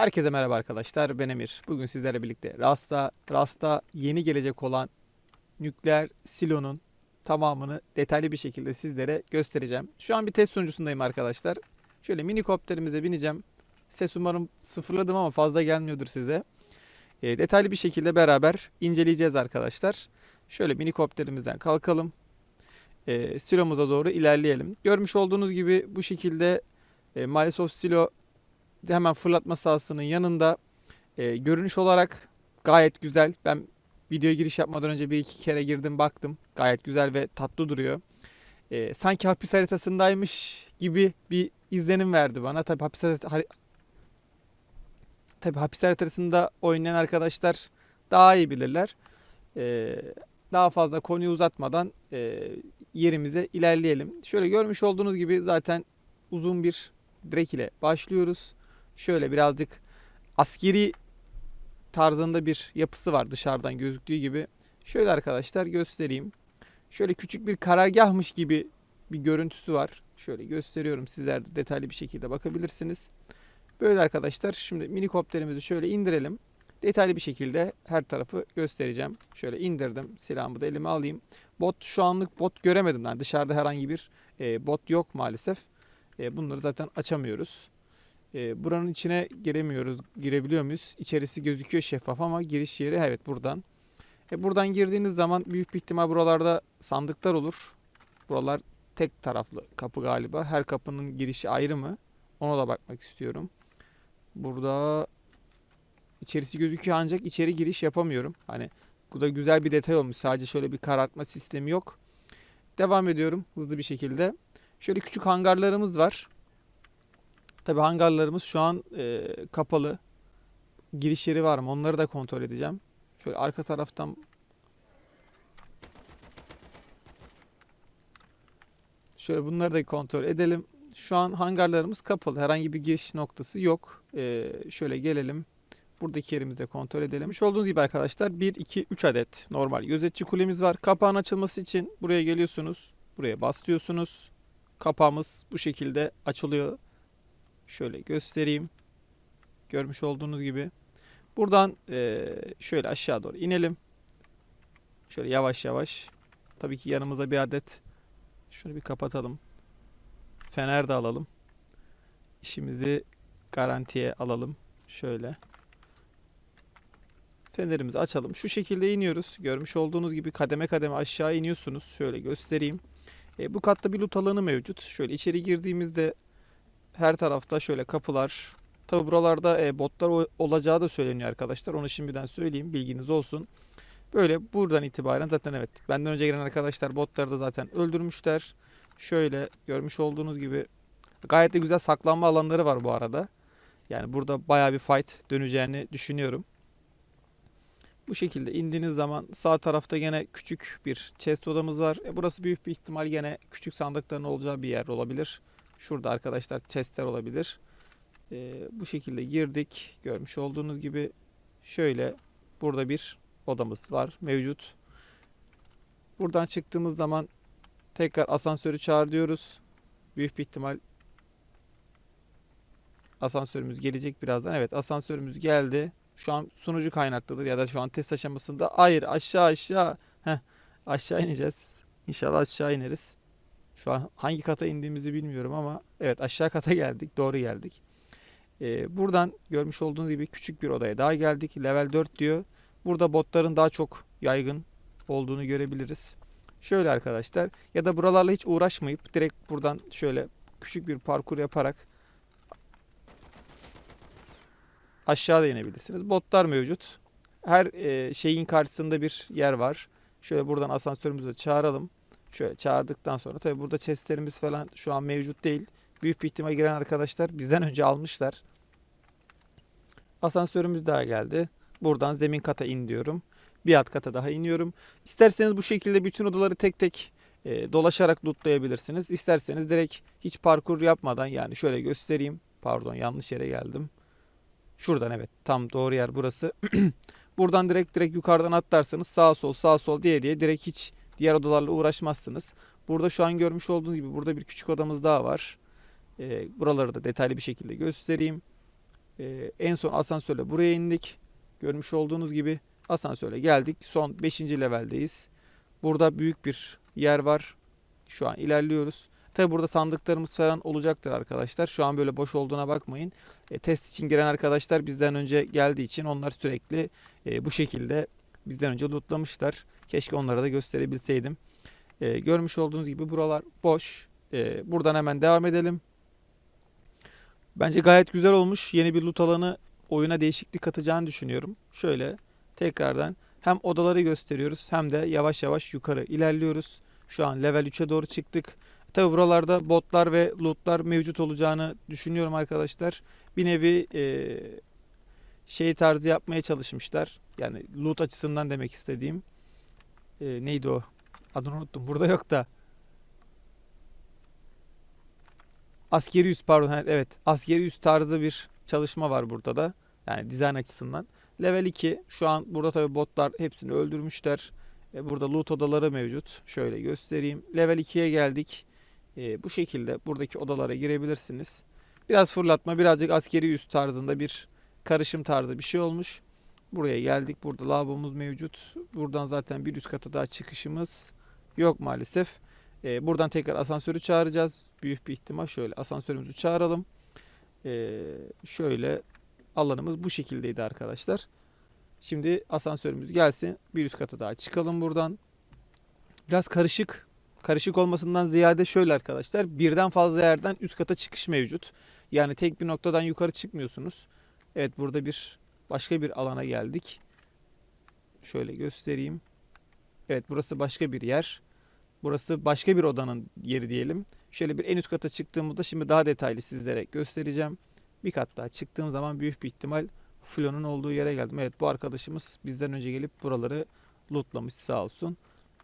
Herkese merhaba arkadaşlar. Ben Emir. Bugün sizlerle birlikte Rasta, Rasta yeni gelecek olan nükleer silonun tamamını detaylı bir şekilde sizlere göstereceğim. Şu an bir test sunucusundayım arkadaşlar. Şöyle minikopterimize bineceğim. Ses umarım sıfırladım ama fazla gelmiyordur size. E, detaylı bir şekilde beraber inceleyeceğiz arkadaşlar. Şöyle minikopterimizden kalkalım. E, silomuza doğru ilerleyelim. Görmüş olduğunuz gibi bu şekilde e, Microsoft Silo hemen fırlatma sahasının yanında. E, görünüş olarak gayet güzel. Ben videoya giriş yapmadan önce bir iki kere girdim baktım. Gayet güzel ve tatlı duruyor. E, sanki hapis haritasındaymış gibi bir izlenim verdi bana. Tabii hapis harita- Tabii hapis haritasında oynayan arkadaşlar daha iyi bilirler. E, daha fazla konuyu uzatmadan e, yerimize ilerleyelim. Şöyle görmüş olduğunuz gibi zaten uzun bir direk ile başlıyoruz. Şöyle birazcık askeri tarzında bir yapısı var dışarıdan gözüktüğü gibi. Şöyle arkadaşlar göstereyim. Şöyle küçük bir karargahmış gibi bir görüntüsü var. Şöyle gösteriyorum sizler de detaylı bir şekilde bakabilirsiniz. Böyle arkadaşlar şimdi minikopterimizi şöyle indirelim. Detaylı bir şekilde her tarafı göstereceğim. Şöyle indirdim. Silahımı da elime alayım. Bot şu anlık bot göremedim. Yani dışarıda herhangi bir e, bot yok maalesef. E, bunları zaten açamıyoruz. E, buranın içine giremiyoruz. Girebiliyor muyuz? İçerisi gözüküyor şeffaf ama giriş yeri evet buradan. E, buradan girdiğiniz zaman büyük bir ihtimal buralarda sandıklar olur. Buralar tek taraflı kapı galiba. Her kapının girişi ayrı mı? Ona da bakmak istiyorum. Burada içerisi gözüküyor ancak içeri giriş yapamıyorum. Hani bu da güzel bir detay olmuş. Sadece şöyle bir karartma sistemi yok. Devam ediyorum hızlı bir şekilde. Şöyle küçük hangarlarımız var. Tabi hangarlarımız şu an e, kapalı. Giriş yeri var mı? Onları da kontrol edeceğim. Şöyle arka taraftan Şöyle bunları da kontrol edelim. Şu an hangarlarımız kapalı. Herhangi bir giriş noktası yok. E, şöyle gelelim. Buradaki yerimizi de kontrol edelim. Şu olduğunuz gibi arkadaşlar 1, 2, 3 adet normal gözetçi kulemiz var. Kapağın açılması için buraya geliyorsunuz. Buraya bastırıyorsunuz. Kapağımız bu şekilde açılıyor. Şöyle göstereyim. Görmüş olduğunuz gibi. Buradan eee, şöyle aşağı doğru inelim. Şöyle yavaş yavaş. Tabii ki yanımıza bir adet şunu bir kapatalım. Fener de alalım. İşimizi garantiye alalım. Şöyle. Fenerimizi açalım. Şu şekilde iniyoruz. Görmüş olduğunuz gibi kademe kademe aşağı iniyorsunuz. Şöyle göstereyim. E, bu katta bir loot alanı mevcut. Şöyle içeri girdiğimizde her tarafta şöyle kapılar. Tabi buralarda e, botlar olacağı da söyleniyor arkadaşlar. Onu şimdiden söyleyeyim. Bilginiz olsun. Böyle buradan itibaren zaten evet. Benden önce giren arkadaşlar botları da zaten öldürmüşler. Şöyle görmüş olduğunuz gibi gayet de güzel saklanma alanları var bu arada. Yani burada baya bir fight döneceğini düşünüyorum. Bu şekilde indiğiniz zaman sağ tarafta gene küçük bir chest odamız var. E, burası büyük bir ihtimal gene küçük sandıkların olacağı bir yer olabilir. Şurada arkadaşlar chestler olabilir. E, bu şekilde girdik. Görmüş olduğunuz gibi şöyle burada bir odamız var mevcut. Buradan çıktığımız zaman tekrar asansörü çağır diyoruz. Büyük bir ihtimal asansörümüz gelecek birazdan. Evet asansörümüz geldi. Şu an sunucu kaynaklıdır ya da şu an test aşamasında. Hayır aşağı aşağı. Heh, aşağı ineceğiz. İnşallah aşağı ineriz. Şu an hangi kata indiğimizi bilmiyorum ama evet aşağı kata geldik. Doğru geldik. Ee, buradan görmüş olduğunuz gibi küçük bir odaya daha geldik. Level 4 diyor. Burada botların daha çok yaygın olduğunu görebiliriz. Şöyle arkadaşlar ya da buralarla hiç uğraşmayıp direkt buradan şöyle küçük bir parkur yaparak aşağıda inebilirsiniz. Botlar mevcut. Her e, şeyin karşısında bir yer var. Şöyle buradan asansörümüzü de çağıralım. Şöyle çağırdıktan sonra tabii burada chestlerimiz falan şu an mevcut değil. Büyük bir ihtimal giren arkadaşlar bizden önce almışlar. Asansörümüz daha geldi. Buradan zemin kata in diyorum. Bir alt kata daha iniyorum. İsterseniz bu şekilde bütün odaları tek tek e, dolaşarak lootlayabilirsiniz. İsterseniz direkt hiç parkur yapmadan yani şöyle göstereyim. Pardon yanlış yere geldim. Şuradan evet tam doğru yer burası. Buradan direkt direkt yukarıdan atlarsanız sağ sol sağ sol diye diye direkt hiç diğer odalarla uğraşmazsınız. Burada şu an görmüş olduğunuz gibi burada bir küçük odamız daha var. Ee, buraları da detaylı bir şekilde göstereyim. Ee, en son asansörle buraya indik. Görmüş olduğunuz gibi asansörle geldik. Son 5. leveldeyiz. Burada büyük bir yer var. Şu an ilerliyoruz. Tabi burada sandıklarımız falan olacaktır arkadaşlar. Şu an böyle boş olduğuna bakmayın. E, test için giren arkadaşlar bizden önce geldiği için onlar sürekli e, bu şekilde bizden önce lootlamışlar. Keşke onlara da gösterebilseydim. E, görmüş olduğunuz gibi buralar boş. E, buradan hemen devam edelim. Bence gayet güzel olmuş. Yeni bir loot alanı oyuna değişiklik katacağını düşünüyorum. Şöyle tekrardan hem odaları gösteriyoruz hem de yavaş yavaş yukarı ilerliyoruz. Şu an level 3'e doğru çıktık. Tabi buralarda botlar ve lootlar mevcut olacağını düşünüyorum arkadaşlar. Bir nevi e, şey tarzı yapmaya çalışmışlar. Yani loot açısından demek istediğim. E, neydi o? Adını unuttum. Burada yok da. Askeri üs pardon. Evet. Askeri üs tarzı bir çalışma var burada da. Yani dizayn açısından. Level 2. Şu an burada tabi botlar hepsini öldürmüşler. E, Burada loot odaları mevcut. Şöyle göstereyim. Level 2'ye geldik. E, bu şekilde buradaki odalara girebilirsiniz. Biraz fırlatma, birazcık askeri üst tarzında bir karışım tarzı bir şey olmuş. Buraya geldik. Burada lavabomuz mevcut. Buradan zaten bir üst kata daha çıkışımız yok maalesef. E, buradan tekrar asansörü çağıracağız. Büyük bir ihtimal şöyle asansörümüzü çağıralım. E, şöyle alanımız bu şekildeydi arkadaşlar. Şimdi asansörümüz gelsin. Bir üst kata daha çıkalım buradan. Biraz karışık. Karışık olmasından ziyade şöyle arkadaşlar. Birden fazla yerden üst kata çıkış mevcut. Yani tek bir noktadan yukarı çıkmıyorsunuz. Evet burada bir başka bir alana geldik. Şöyle göstereyim. Evet burası başka bir yer. Burası başka bir odanın yeri diyelim. Şöyle bir en üst kata çıktığımızda şimdi daha detaylı sizlere göstereceğim. Bir kat daha çıktığım zaman büyük bir ihtimal Flo'nun olduğu yere geldim. Evet bu arkadaşımız bizden önce gelip buraları lootlamış sağ olsun.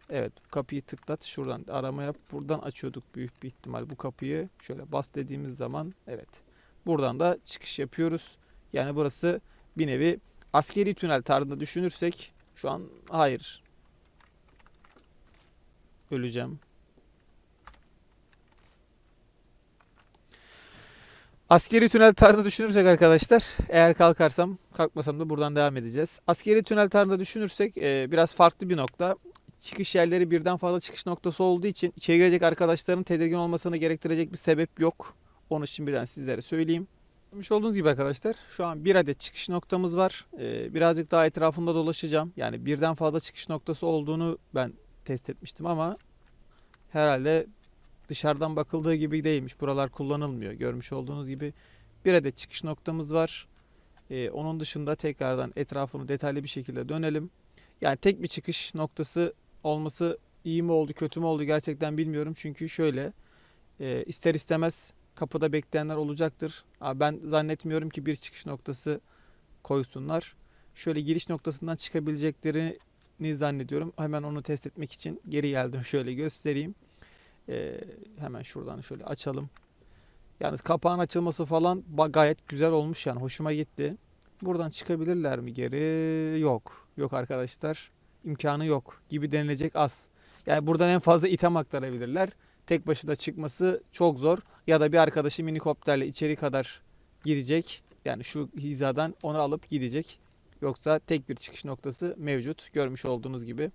Evet kapıyı tıklat şuradan arama yap. Buradan açıyorduk büyük bir ihtimal bu kapıyı. Şöyle bas dediğimiz zaman evet. Buradan da çıkış yapıyoruz. Yani burası bir nevi askeri tünel tarzında düşünürsek şu an hayır. Öleceğim. Askeri tünel tarzında düşünürsek arkadaşlar eğer kalkarsam kalkmasam da buradan devam edeceğiz. Askeri tünel tarzında düşünürsek e, biraz farklı bir nokta. Çıkış yerleri birden fazla çıkış noktası olduğu için içeri girecek arkadaşların tedirgin olmasını gerektirecek bir sebep yok. Onu şimdiden sizlere söyleyeyim. Görmüş olduğunuz gibi arkadaşlar şu an bir adet çıkış noktamız var. Ee, birazcık daha etrafında dolaşacağım. Yani birden fazla çıkış noktası olduğunu ben test etmiştim ama herhalde dışarıdan bakıldığı gibi değilmiş. Buralar kullanılmıyor. Görmüş olduğunuz gibi bir adet çıkış noktamız var. Ee, onun dışında tekrardan etrafını detaylı bir şekilde dönelim. Yani tek bir çıkış noktası olması iyi mi oldu kötü mü oldu gerçekten bilmiyorum. Çünkü şöyle e, ister istemez kapıda bekleyenler olacaktır. Ben zannetmiyorum ki bir çıkış noktası koysunlar. Şöyle giriş noktasından çıkabileceklerini zannediyorum. Hemen onu test etmek için geri geldim. Şöyle göstereyim. Ee, hemen şuradan şöyle açalım. Yani kapağın açılması falan gayet güzel olmuş yani hoşuma gitti. Buradan çıkabilirler mi geri? Yok. Yok arkadaşlar. İmkanı yok gibi denilecek az. Yani buradan en fazla item aktarabilirler. Tek başına çıkması çok zor. Ya da bir arkadaşı minikopterle içeri kadar gidecek. Yani şu hizadan onu alıp gidecek. Yoksa tek bir çıkış noktası mevcut. Görmüş olduğunuz gibi.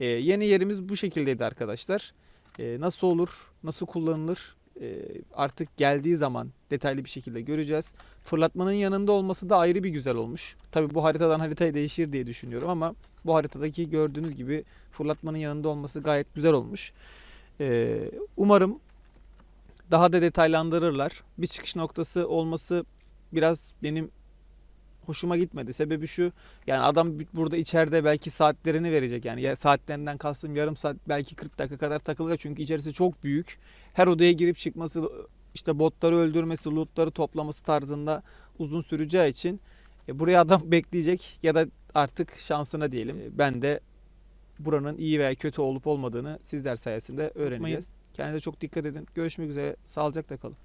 Ee, yeni yerimiz bu şekildeydi arkadaşlar. Ee, nasıl olur, nasıl kullanılır ee, artık geldiği zaman detaylı bir şekilde göreceğiz. Fırlatmanın yanında olması da ayrı bir güzel olmuş. Tabi bu haritadan haritaya değişir diye düşünüyorum ama bu haritadaki gördüğünüz gibi fırlatmanın yanında olması gayet güzel olmuş. Ee, umarım daha da detaylandırırlar. Bir çıkış noktası olması biraz benim hoşuma gitmedi. Sebebi şu yani adam burada içeride belki saatlerini verecek. Yani ya saatlerinden kastım yarım saat belki 40 dakika kadar takılacak. Çünkü içerisi çok büyük. Her odaya girip çıkması işte botları öldürmesi, lootları toplaması tarzında uzun süreceği için e, buraya adam bekleyecek ya da artık şansına diyelim. E, Ben de buranın iyi veya kötü olup olmadığını sizler sayesinde öğreneceğiz. Kendinize çok dikkat edin. Görüşmek üzere. Sağlıcakla kalın.